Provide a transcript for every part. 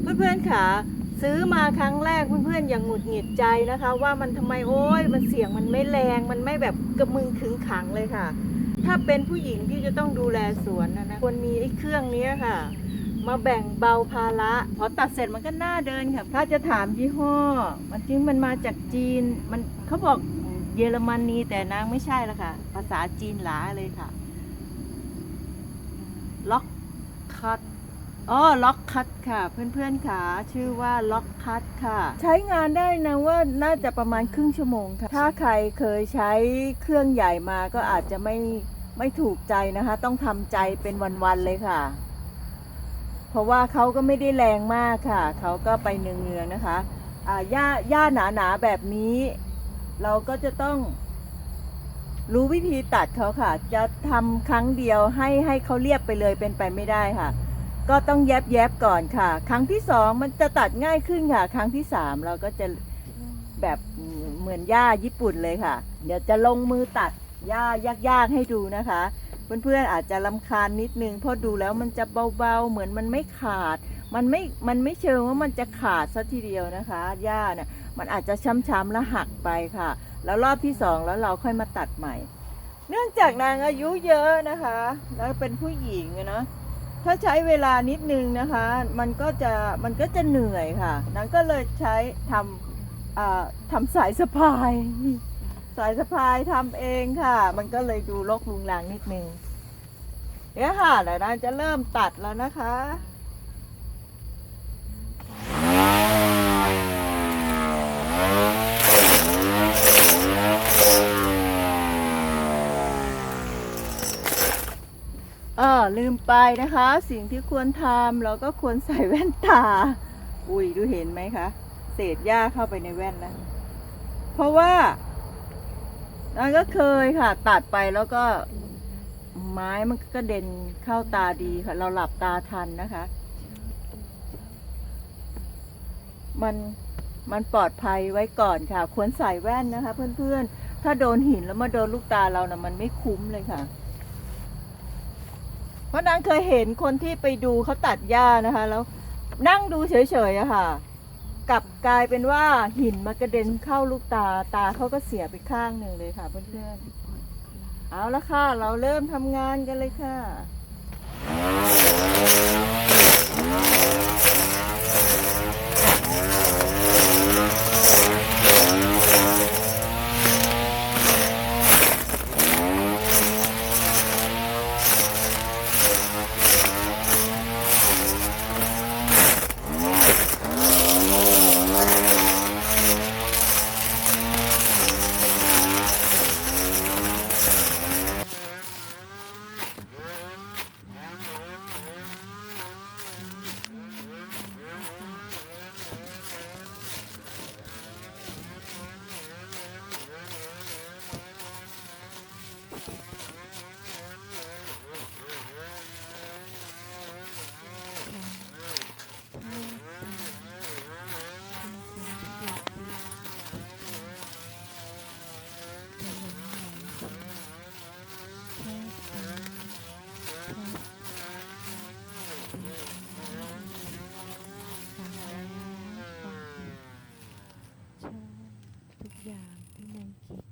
เพื่อนๆค่ะซื้อมาครั้งแรกเพื่อนๆอย่างหงุดหงิดใจนะคะ ว่ามันทำไมโอ้ยมันเสียงมันไม่แรงมันไม่แบบกระมึงขึงขังเลยค่ะ ถ้าเป็นผู้หญิงที่จะต้องดูแลสวนนะนะควรมีไอ้เครื่องนี้ค่ะ มาแบ่งเบาภาระพอตัดเสร็จมันก็น่าเดินค่ะถ้าจะถามยี่ห้อ มันจริงมันมาจากจีนมันเขาบอกเยอรมนีแต่นางไม่ใช่ละค่ะ ภาษาจีนหลาเลยค่ะ ล็อกคัต อ๋อล็อกคัตค่ะ เพื่อนๆค่ะชื่อว่าล็อกคัตค่ะ ใช้งานได้นะว่าน่าจะประมาณครึ่งชั่วโมงค่ะ ถ้าใครเคยใช้เครื่องใหญ่มาก็อาจจะไม่ไม่ถูกใจนะคะ ต้องทำใจเป็นวันๆเลยค่ะ เพราะว่าเขาก็ไม่ได้แรงมากค่ะ เขาก็ไปเนืองๆนะคะอ่าหญ้าหญ้าหนาๆแบบนี้ เราก็จะต้องรู้วิธีตัดเขาค่ะ จะทำครั้งเดียวให้ให้เขาเรียบไปเลยเป็นไปไม่ได้ค่ะ ก็ต้องแยบแยบๆก่อนค่ะ ครั้งที่สองมันจะตัดง่ายขึ้นค่ะ ครั้งที่สามเราก็จะแบบเหมือนหญ้าญี่ปุ่นเลยค่ะ เดี๋ยวจะลงมือตัดหญ้ายากๆให้ดูนะคะเพื่อนๆอาจจะลำคาญนิดนึงเพราะดูแล้วมันจะเบาๆ เหมือนมันไม่ขาด มันไม่ มันไม่เชิงว่ามันจะขาดซะทีเดียวนะคะหญ้าเนี่ยมันอาจจะช้ำๆแล้วหักไปค่ะ แล้วรอบที่สองแล้วเราค่อยมาตัดใหม่ เนื่องจากนางอายุเยอะนะคะ แล้วเป็นผู้หญิงเนาะ ถ้าใช้เวลานิดนึงนะคะ มันก็จะมันก็จะเหนื่อยค่ะนางก็เลยใช้ทำทำสายสะพาย สายสะพายทำเองค่ะ มันก็เลยดูรกลุงลังนิดนึงเนี่ยค่ะเดี๋ยวนางจะเริ่มตัดแล้วนะคะ อ่าลืมไปนะคะ สิ่งที่ควรทำเราก็ควรใส่แว่นตา อุ้ยดูเห็นไหมคะ เศษหญ้าเข้าไปในแว่นแล้วเพราะว่าเราก็เคยค่ะ ตัดไปแล้วก็ ไม้มันก็เด็นเข้าตาดีค่ะ เราหลับตาทันนะคะ มันมันปลอดภัยไว้ก่อนค่ะ ควรใส่แว่นนะคะ เพื่อนๆ ถ้าโดนหินแล้วมาโดนลูกตาเรานะ่ะมันไม่คุ้มเลยค่ะ เพราะนางเคยเห็นคนที่ไปดูเขาตัดหญ้านะคะ แล้วนั่งดูเฉยๆอะค่ะ กลับกลายเป็นว่าหินมากระเด็นเข้าลูกตาตาเขาก็เสียไปข้างหนึ่งเลยค่ะเพื่อนๆเอาละค่ะ เราเริ่มทำงานกันเลยค่ะ ทุก อย่างที่นจิตนี้ห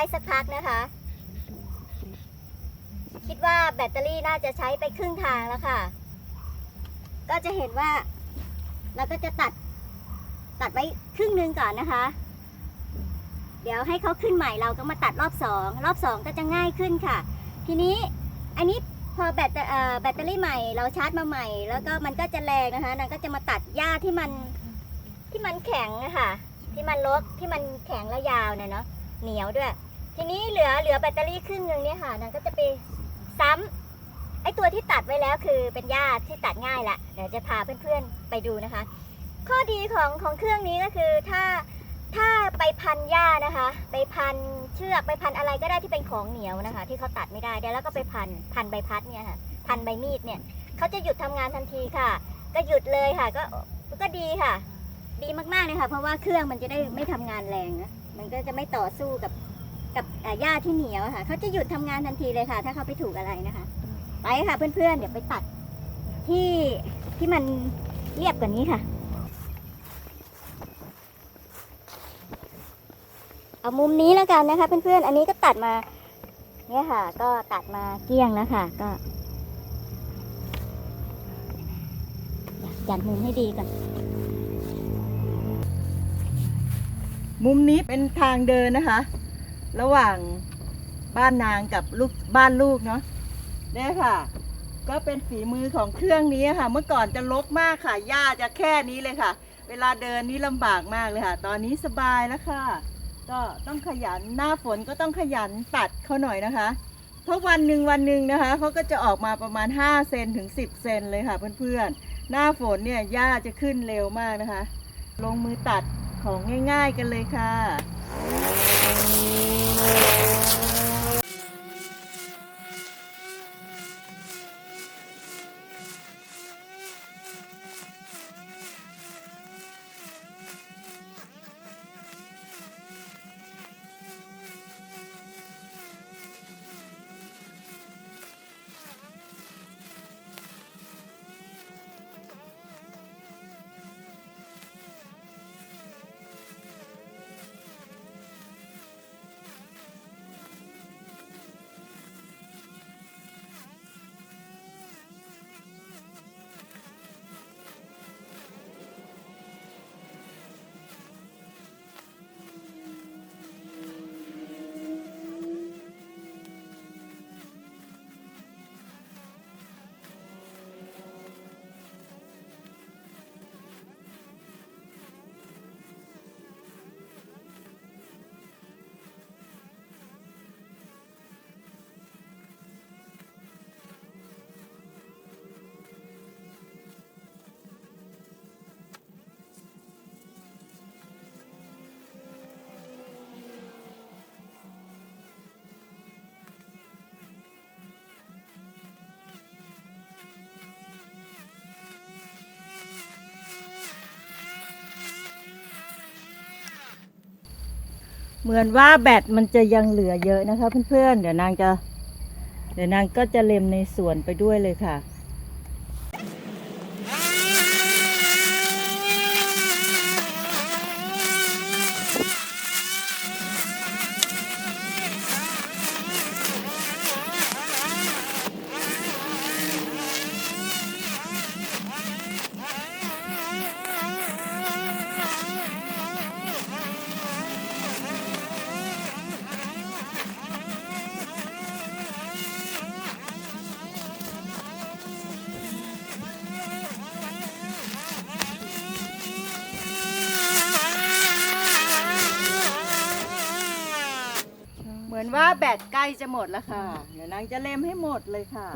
ได้สักพักนะคะ คิดว่าแบตเตอรี่น่าจะใช้ไปครึ่งทางแล้วค่ะ ก็จะเห็นว่าเราก็จะตัดตัดไว้ครึ่งหนึ่งก่อนนะคะ เดี๋ยวให้เขาขึ้นใหม่เราก็มาตัดรอบสองรอบสองก็จะง่ายขึ้นค่ะ ทีนี้อันนี้พอแบตเตออแบตเตอรี่ใหม่เราชาร์จมาใหม่ แล้วก็มันก็จะแรงนะคะนางก็จะมาตัดหญ้าที่มันที่มันแข็งนะคะที่มันลกที่มันแข็งและยาวเนี่ยเนาะเหนียวด้วย ทีนี้เหลือเหลือแบตเตอรี่ครึ่งหนึ่งเนี่ยค่ะนางก็จะไปซ้ำไอตัวที่ตัดไว้แล้วคือเป็นหญ้าที่ตัดง่ายละเดี๋ยวจะพาเพื่อนๆไปดูนะคะ ข้อดีของของเครื่องนี้ก็คือถ้าถ้าไปพันหญ้านะคะ ไปพันเชือกไปพันอะไรก็ได้ที่เป็นของเหนียวนะคะ ที่เขาตัดไม่ได้เดี๋ยวแล้วก็ไปพันพันใบพัดเนี่ยค่ะพันใบมีดเนี่ยเขาจะหยุดทำงานทันทีค่ะ ก็หยุดเลยค่ะก็ก็ดีค่ะ ดีมากๆเลยค่ะ เพราะว่าเครื่องมันจะได้ไม่ทำงานแรงนะมันก็จะไม่ต่อสู้กับ กับเอ่อหญ้าที่เหนียวอะค่ะเขาจะหยุดทำงานทันทีเลยค่ะ ถ้าเขาไปถูกอะไรนะคะ ไปค่ะเพื่อนๆเดี๋ยวไปตัดที่ที่มันเรียบกว่านี้ค่ะ เอามุมนี้แล้วกันนะคะ เพื่อนๆอันนี้ก็ตัดมาเนี่ยค่ะ ก็ตัดมาเกลี้ยงแล้วค่ะ ก็จัดมุมให้ดีก่อนมุมนี้เป็นทางเดินนะคะ ระหว่างบ้านนางกับลูกบ้านลูกเนาะเนี่ยค่ะ ก็เป็นฝีมือของเครื่องนี้ค่ะ เมื่อก่อนจะลกมากค่ะหญ้าจะแค่นี้เลยค่ะ เวลาเดินนี่ลำบากมากเลยค่ะ ตอนนี้สบายแล้วค่ะ ก็ต้องขยันหน้าฝนก็ต้องขยันตัดเขาหน่อยนะคะ เพราะวันหนึ่งวันหนึ่งนะคะเขาก็จะออกมาประมาณ 5 เซนถึง 10 เซนเลยค่ะเพื่อนๆ หน้าฝนเนี่ยหญ้าจะขึ้นเร็วมากนะคะ ลงมือตัดของง่าย ๆ กันเลยค่ะ Oh. เหมือนว่าแบตมันจะยังเหลือเยอะนะคะเพื่อนๆ เดี๋ยวนางจะ เดี๋ยวนางก็จะเล็มในสวนไปด้วยเลยค่ะ แบตใกล้จะหมดแล้วค่ะ เดี๋ยวนางจะเล็มให้หมดเลยค่ะ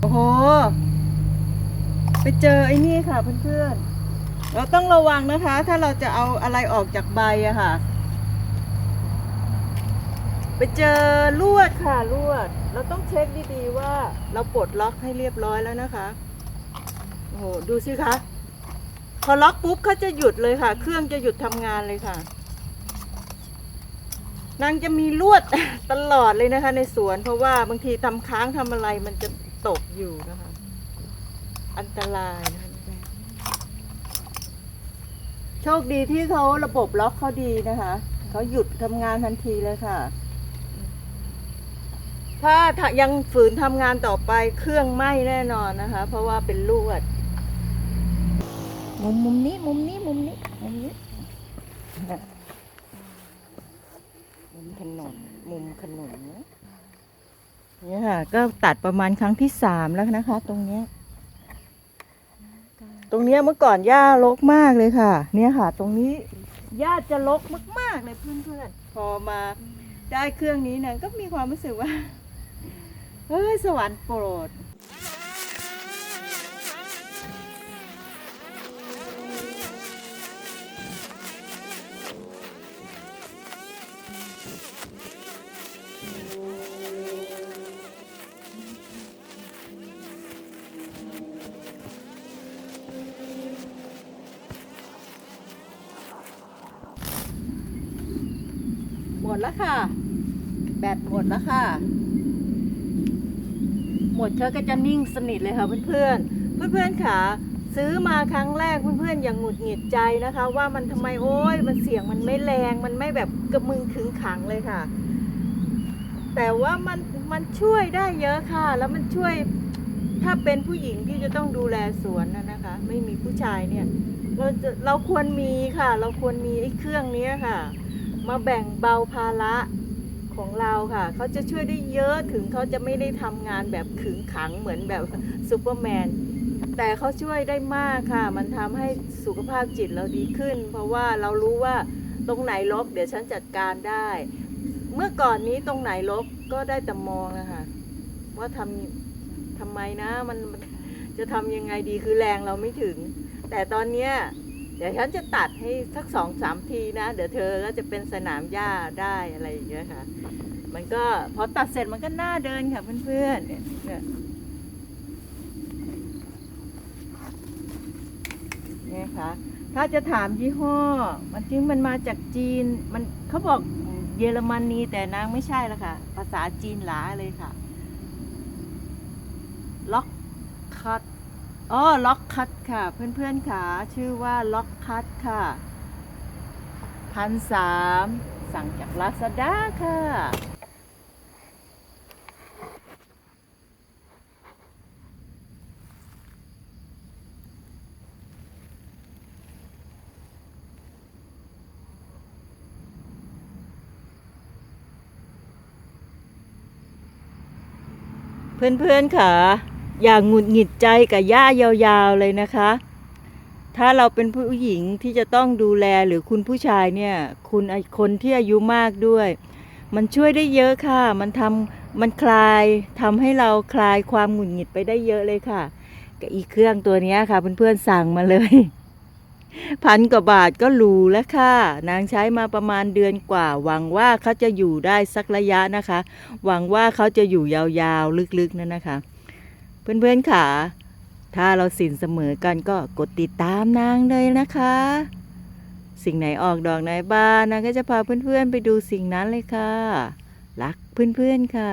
โอ้โห ไปเจอไอ้นี่ค่ะเพื่อนๆ เราต้องระวังนะคะ ถ้าเราจะเอาอะไรออกจากใบอะค่ะ ไปเจอลวดค่ะลวด เราต้องเช็คดีๆว่าเราปลดล็อกให้เรียบร้อยแล้วนะคะโอ้โหดูสิคะพอล็อกปุ๊บเขาจะหยุดเลยค่ะ เครื่องจะหยุดทำงานเลยค่ะ นางจะมีลวดตลอดเลยนะคะ ในสวนเพราะว่าบางทีทำค้างทำอะไรมันจะตกอยู่นะคะ อันตรายนะคะโชคดีที่เขาระบบล็อกเขาดีนะคะเขาหยุดทำงานทันทีเลยค่ะถ้าถ้ายังฝืนทำงานต่อไปเครื่องไหม้แน่นอนนะคะ เพราะว่าเป็นลวด มุมมุมนี้ มุมนี้มุมนี้มุมนี้มุมถนนมุมถนนนะเนี่ยค่ะก็ตัดประมาณครั้งที่สามแล้วนะคะ ตรงเนี้ยต รงนี้เมื่อก่อนหญ้ารกมากเลยค่ะ เนี่ยค่ะ ตรงนี้หญ้าจะรกมากๆเลยเพื่อนๆพอมาได้เครื่องนี้เนี่ยก็มีความรู้สึกว่าเฮ้ยสวรรค์โปรด ดแล้วค่ะ แบตหมดแล้วค่ะ หมดเธอก็จะนิ่งสนิทเลยค่ะเพื่อนๆ เพื่อนๆค่ะ ซื้อมาครั้งแรกเพื่อนๆอย่างหงุดหงิดใจนะคะ ว่ามันทำไมโอ้ยมันเสียงมันไม่แรงมันไม่แบบกระมึงขึงขังเลยค่ะ แต่ว่ามันมันช่วยได้เยอะค่ะ แล้วมันช่วยถ้าเป็นผู้หญิงที่จะต้องดูแลสวนนะนะคะ ไม่มีผู้ชายเนี่ยเราจะเราควรมีค่ะ เราควรมีไอ้เครื่องนี้ค่ะ มาแบ่งเบาภาระของเราค่ะ เขาจะช่วยได้เยอะถึงเขาจะไม่ได้ทำงานแบบขึงขังเหมือนแบบซูเปอร์แมนแต่เขาช่วยได้มากค่ะ มันทำให้สุขภาพจิตเราดีขึ้น เพราะว่าเรารู้ว่าตรงไหนลบเดี๋ยวฉันจัดการได้ เมื่อก่อนนี้ตรงไหนลบก็ได้แต่มองนะคะว่าทำทำไมนะมันจะทำยังไงดีคือแรงเราไม่ถึง แต่ตอนเนี้ย เดี๋ยวฉันจะตัดให้สักสองสามทีนะ เดี๋ยวเธอก็จะเป็นสนามหญ้าได้อะไรอย่างเงี้ยค่ะ มันก็พอตัดเสร็จมันก็น่าเดินค่ะเพื่อนๆเนี่ยเนี่ยนี่ค่ะถ้าจะถามยี่ห้อ มันจริงมันมาจากจีน มันเขาบอกเยอรมนีแต่นางไม่ใช่ละค่ะ ภาษาจีนหลาเลยค่ะ ล็อกคัต อ๋อล็อกคัตค่ะ เพื่อนๆค่ะชื่อว่าล็อกคัตค่ะพันสามสั่งจากลาซาด้าค่ะเพื่อนๆค่ะ อย่างหงุดหงิดใจกับย่ายาวๆเลยนะคะ ถ้าเราเป็นผู้หญิงที่จะต้องดูแลหรือคุณผู้ชายเนี่ย คุณคนที่อายุมากด้วย มันช่วยได้เยอะค่ะ มันทำมันคลายทำให้เราคลายความหงุดหงิดไปได้เยอะเลยค่ะกับอีกเครื่องตัวนี้ค่ะเพื่อนๆสั่งมาเลยพันกว่าบาทก็หรูแล้วค่ะ นางใช้มาประมาณเดือนกว่า หวังว่าเขาจะอยู่ได้สักระยะนะคะ หวังว่าเขาจะอยู่ยาวๆลึกๆนั่นนะคะ เพื่อนๆค่ะ ถ้าเราสินเสมอกันก็กดติดตามนางเลยนะคะ สิ่งไหนออกดอกไหนบานนางก็จะพาเพื่อนๆไปดูสิ่งนั้นเลยค่ะ รักเพื่อนๆค่ะ